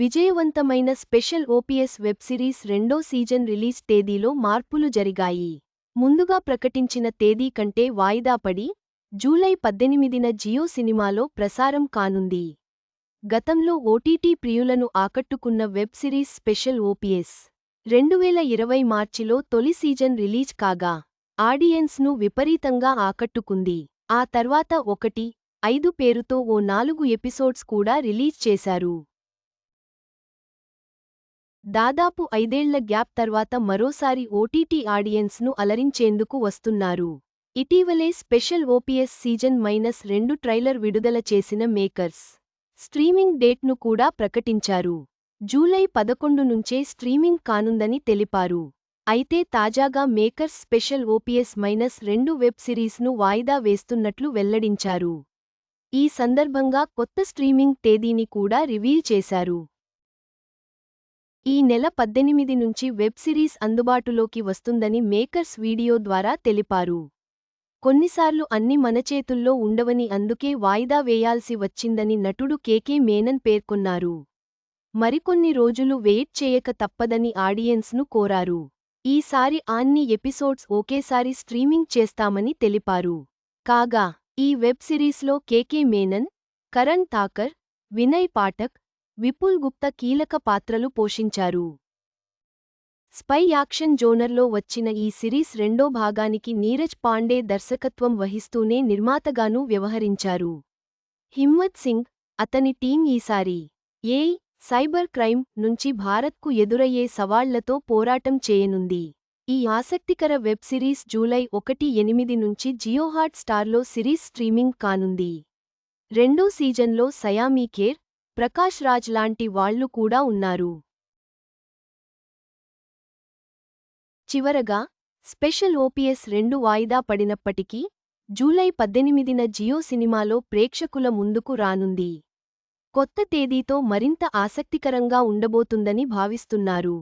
విజయవంతమైన special OPS web series రెండో season release తేదీలో మార్పులు జరిగాయి. ముందుగా ప్రకటించిన తేదీ కంటే వాయిదా పడి జూలై పద్దెనిమిదిన జియో సినిమాలో ప్రసారం కానుంది. గతంలో ఓటీటీ ప్రియులను ఆకట్టుకున్న వెబ్ సిరీస్ స్పెషల్ ఓపీఎస్ రెండువేల ఇరవై మార్చిలో తొలి సీజన్ రిలీజ్ కాగా ఆడియన్స్ను విపరీతంగా ఆకట్టుకుంది. ఆ తర్వాత ఒకటి ఐదు పేరుతో ఓ నాలుగు ఎపిసోడ్స్ కూడా రిలీజ్ చేశారు. దాదాపు ఐదేళ్ళ గ్యాప్ తర్వాత మరోసారి ఓటీటీ ఆడియన్స్ను అలరించేందుకు వస్తున్నారు. ఇటీవలే స్పెషల్ ఓపీఎస్ సీజన్ మైనస్ రెండు ట్రైలర్ విడుదల చేసిన మేకర్స్ స్ట్రీమింగ్ డేట్ను కూడా ప్రకటించారు. జూలై పదకొండు నుంచే స్ట్రీమింగ్ కానుందని తెలిపారు. అయితే తాజాగా మేకర్స్ స్పెషల్ ఓపీఎస్ మైనస్ రెండు వెబ్ సిరీస్ను వాయిదా వేస్తున్నట్లు వెల్లడించారు. ఈ సందర్భంగా కొత్త స్ట్రీమింగ్ తేదీని కూడా రివీల్ చేశారు. ఈ నెల పద్దెనిమిది నుంచి వెబ్ సిరీస్ అందుబాటులోకి వస్తుందని మేకర్స్ వీడియో ద్వారా తెలిపారు. కొన్నిసార్లు అన్ని మన చేతుల్లో ఉండవని అందుకే వాయిదా వేయాల్సి వచ్చిందని నటుడు కేకే మేనన్ పేర్కొన్నారు. మరికొన్ని రోజులు వెయిట్ చేయక తప్పదని ఆడియన్స్ను కోరారు. ఈసారి అన్ని ఎపిసోడ్స్ ఒకేసారి స్ట్రీమింగ్ చేస్తామని తెలిపారు. కాగా ఈ వెబ్ సిరీస్లో కేకే మేనన్ కరణ్ థాకర్ వినయ్ పాఠక్ విపుల్ గుప్తా కీలక పాత్రలు పోషించారు. స్పై యాక్షన్ జోనర్లో వచ్చిన ఈ సిరీస్ రెండో భాగానికి నీరజ్ పాండే దర్శకత్వం వహిస్తూనే నిర్మాతగానూ వ్యవహరించారు. హిమ్మత్ సింగ్ అతని టీం ఈసారి ఏయ్ సైబర్ క్రైమ్ నుంచి భారత్కు ఎదురయ్యే సవాళ్ళతో పోరాటం చేయనుంది. ఈ ఆసక్తికర వెబ్ సిరీస్ జూలై ఒకటి ఎనిమిది నుంచి జియోహాట్ స్టార్లో సిరీస్ స్ట్రీమింగ్ కానుంది. రెండో సీజన్లో సయామీ కేర్ ప్రకాష్ రాజ్ లాంటి వాళ్ళు కూడా ఉన్నారు. చివరగా స్పెషల్ ఓపీఎస్ రెండు వాయిదా పడినప్పటికీ జూలై పద్దెనిమిదిన జియో సినిమాలో ప్రేక్షకుల ముందుకు రానుంది. కొత్త తేదీతో మరింత ఆసక్తికరంగా ఉండబోతుందని భావిస్తున్నారు.